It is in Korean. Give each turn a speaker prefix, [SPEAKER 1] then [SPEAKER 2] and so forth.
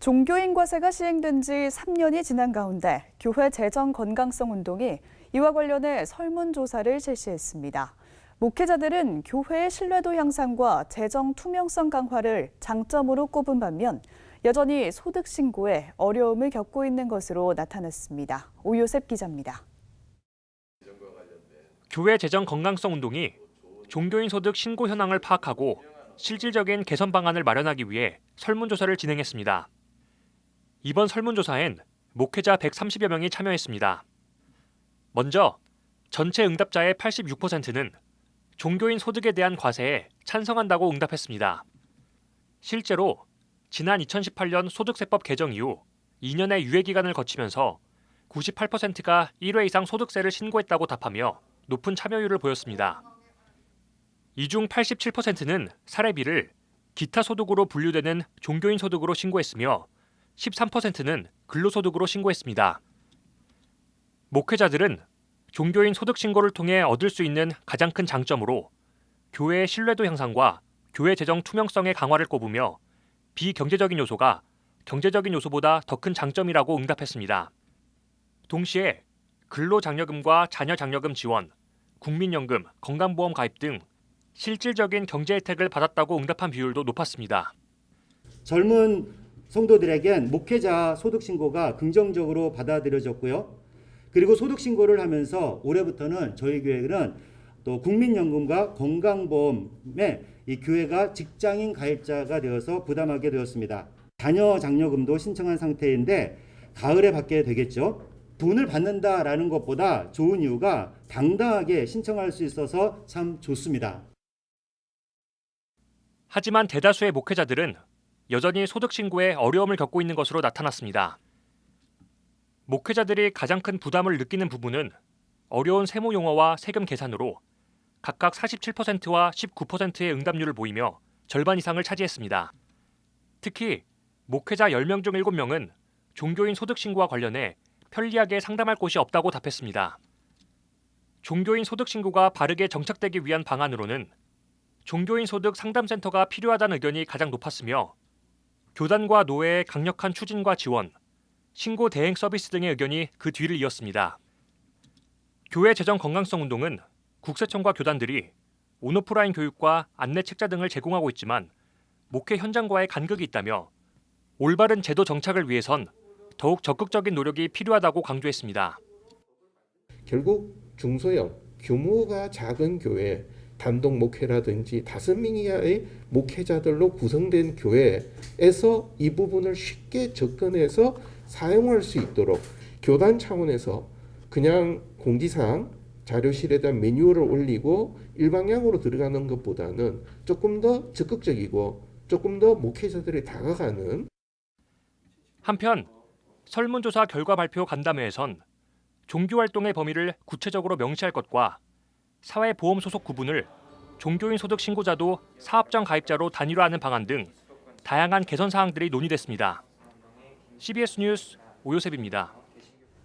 [SPEAKER 1] 종교인 과세가 시행된 지 3년이 지난 가운데 교회 재정 건강성 운동이 이와 관련해 설문조사를 실시했습니다. 목회자들은 교회의 신뢰도 향상과 재정 투명성 강화를 장점으로 꼽은 반면 여전히 소득 신고에 어려움을 겪고 있는 것으로 나타났습니다. 오요셉 기자입니다.
[SPEAKER 2] 교회 재정 건강성 운동이 종교인 소득 신고 현황을 파악하고 실질적인 개선 방안을 마련하기 위해 설문조사를 진행했습니다. 이번 설문조사엔 목회자 130여 명이 참여했습니다. 먼저 전체 응답자의 86%는 종교인 소득에 대한 과세에 찬성한다고 응답했습니다. 실제로 지난 2018년 소득세법 개정 이후 2년의 유예 기간을 거치면서 98%가 1회 이상 소득세를 신고했다고 답하며 높은 참여율을 보였습니다. 이 중 87%는 사례비를 기타 소득으로 분류되는 종교인 소득으로 신고했으며 13%는 근로소득으로 신고했습니다. 목회자들은 종교인 소득 신고를 통해 얻을 수 있는 가장 큰 장점으로 교회의 신뢰도 향상과 교회 재정 투명성의 강화를 꼽으며 비경제적인 요소가 경제적인 요소보다 더 큰 장점이라고 응답했습니다. 동시에 근로장려금과 자녀장려금 지원, 국민연금, 건강보험 가입 등 실질적인 경제 혜택을 받았다고 응답한 비율도 높았습니다.
[SPEAKER 3] 젊은 성도들에겐 목회자 소득 신고가 긍정적으로 받아들여졌고요. 그리고 소득 신고를 하면서 올해부터는 저희 교회는 또 국민연금과 건강보험에 이 교회가 직장인 가입자가 되어서 부담하게 되었습니다. 자녀 장려금도 신청한 상태인데 가을에 받게 되겠죠. 돈을 받는다라는 것보다 좋은 이유가 당당하게 신청할 수 있어서 참 좋습니다.
[SPEAKER 2] 하지만 대다수의 목회자들은 여전히 소득 신고에 어려움을 겪고 있는 것으로 나타났습니다. 목회자들이 가장 큰 부담을 느끼는 부분은 어려운 세무 용어와 세금 계산으로 각각 47%와 19%의 응답률을 보이며 절반 이상을 차지했습니다. 특히 목회자 10명 중 7명은 종교인 소득 신고와 관련해 편리하게 상담할 곳이 없다고 답했습니다. 종교인 소득 신고가 바르게 정착되기 위한 방안으로는 종교인 소득 상담센터가 필요하다는 의견이 가장 높았으며 교단과 노회의 강력한 추진과 지원, 신고 대행 서비스 등의 의견이 그 뒤를 이었습니다. 교회 재정 건강성 운동은 국세청과 교단들이 온오프라인 교육과 안내 책자 등을 제공하고 있지만 목회 현장과의 간극이 있다며 올바른 제도 정착을 위해선 더욱 적극적인 노력이 필요하다고 강조했습니다.
[SPEAKER 4] 결국 중소형 규모가 작은 교회 단독 목회라든지 다섯 명 이하의 목회자들로 구성된 교회에서 이 부분을 쉽게 접근해서 사용할 수 있도록 교단 차원에서 그냥 공지사항 자료실에다 매뉴얼을 올리고 일방향으로 들어가는 것보다는 조금 더 적극적이고 조금 더 목회자들이 다가가는
[SPEAKER 2] 한편 설문조사 결과 발표 간담회에선 종교 활동의 범위를 구체적으로 명시할 것과 사회보험 소속 구분을 종교인 소득 신고자도 사업장 가입자로 단일화하는 방안 등 다양한 개선 사항들이 논의됐습니다. CBS 뉴스 오요셉입니다.